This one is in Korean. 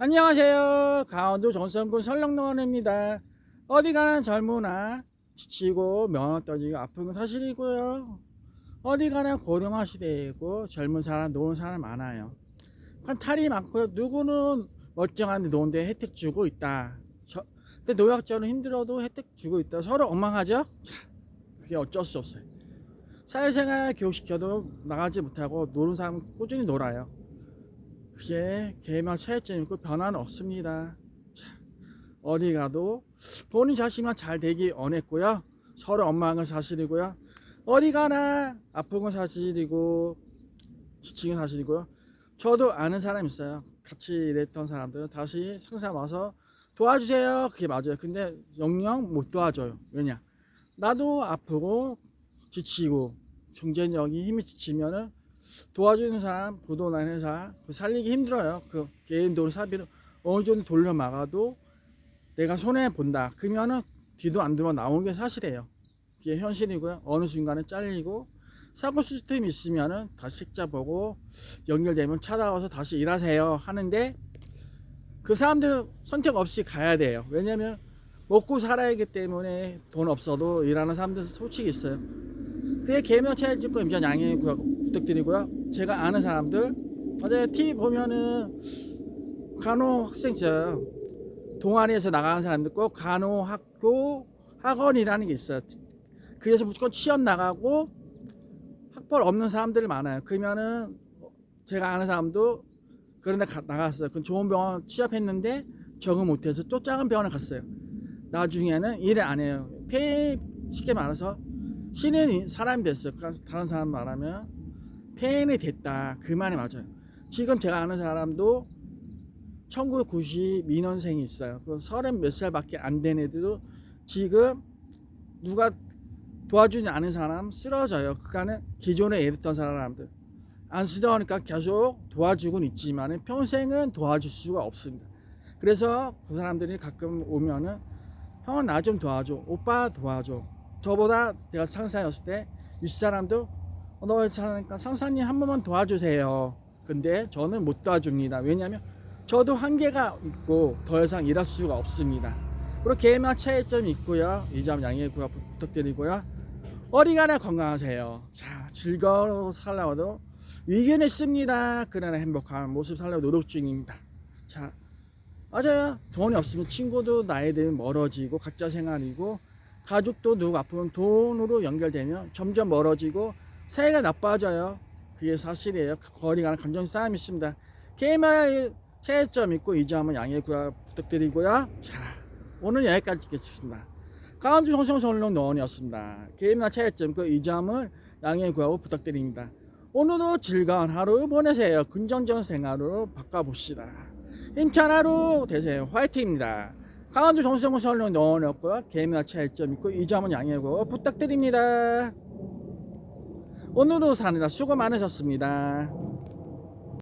안녕하세요. 강원도 정선군 설렁농원입니다. 어디 가는 젊으나 지치고 면허 떨어지고 아픈 건 사실이고요. 어디 가나 고령화 시대이고 젊은 사람, 노는 사람 많아요. 탈이 많고요. 누구는 멀쩡한데 노는데 혜택 주고 있다. 저, 근데 노약자는 힘들어도 혜택 주고 있다. 서로 엉망하죠? 참, 그게 어쩔 수 없어요. 사회생활 교육시켜도 나가지 못하고 노는 사람은 꾸준히 놀아요. 그게 개만 차이점이 있고 변화는 없습니다. 자, 어디 가도 본인 자신만 잘 되기 원했고요. 서로 엉망한 건 사실이고요. 어디 가나 아픈 건 사실이고 지친 건 사실이고요. 저도 아는 사람 있어요. 같이 일했던 사람들 다시 상사 와서 도와주세요. 그게 맞아요. 근데 영영 못 도와줘요. 왜냐? 나도 아프고 지치고 경쟁력이 힘이 지치면은 도와주는 사람, 부도난 회사 그 살리기 힘들어요. 그 개인 돈 사비로 어느 정도 돌려 막아도 내가 손해 본다. 그러면은 뒤도 안 들어 나오는 게 사실이에요. 그게 현실이고요. 어느 순간에 잘리고 사고 시스템이 있으면은 다시 책자 보고 연결되면 찾아와서 다시 일하세요 하는데 그 사람들 선택 없이 가야 돼요. 왜냐면 먹고 살아야 하기 때문에 돈 없어도 일하는 사람들 솔직히 있어요. 그게 개명 차일집고 임전 양해 구하고 부탁드리고요. 제가 아는 사람들 어제 TV 보면은 간호 학생죠. 동아리에서 나가는 사람들 꼭 간호학교 학원이라는 게 있어요. 그래서 무조건 취업 나가고 학벌 없는 사람들 많아요. 그러면은 제가 아는 사람도 그런 데 가- 나갔어요. 그 좋은 병원 취업했는데 적응 못해서 또 작은 병원에 갔어요. 나중에는 일을 안 해요. 폐 쉽게 말해서 신인 사람이 됐어요. 그러니까 다른 사람 말하면 폐인이 됐다. 그 말이 맞아요. 지금 제가 아는 사람도 1992년생이 있어요. 그 서른 몇 살밖에 안 된 애들도 지금 누가 도와주지 않은 사람 쓰러져요. 그러니까는 기존에 일했던 사람들 안 쓰러니까 계속 도와주곤 있지만 평생은 도와줄 수가 없습니다. 그래서 그 사람들이 가끔 오면은 형은 나 좀 도와줘. 오빠 도와줘. 저보다 내가 상사였을 때 윗사람도 어, 너 사니까 상사님 한 번만 도와주세요. 근데 저는 못 도와줍니다. 왜냐하면 저도 한계가 있고 더 이상 일할 수가 없습니다. 그리고 개만 차이점이 있고요. 이 점 양해 부탁드리고요. 어디가나 건강하세요. 자, 즐거워 살라고도 위기는 있습니다. 그러나 행복한 모습 살려고 노력 중입니다. 자, 맞아요. 돈이 없으면 친구도 나이 들면 멀어지고 각자 생활이고 가족도 누구 아프면 돈으로 연결되면 점점 멀어지고 사이가 나빠져요. 그게 사실이에요. 거리가 감정 싸움이 있습니다. 게임의 차이점 있고 이 점은 양해 구하 부탁드리고요. 자, 오늘 여기까지 찍겠습니다. 강원도 정성성룡 노원이었습니다. 게임의 차이점 있고 이 점을 양해 구하고 부탁드립니다. 오늘도 즐거운 하루 보내세요. 긍정적인 생활로 바꿔봅시다. 힘찬 하루 되세요. 화이팅입니다. 강원도 정성호 설령 넣어놨고요. 개미와 차이점 있고 이 점은 양해고 부탁드립니다. 오늘도 사느라 수고 많으셨습니다.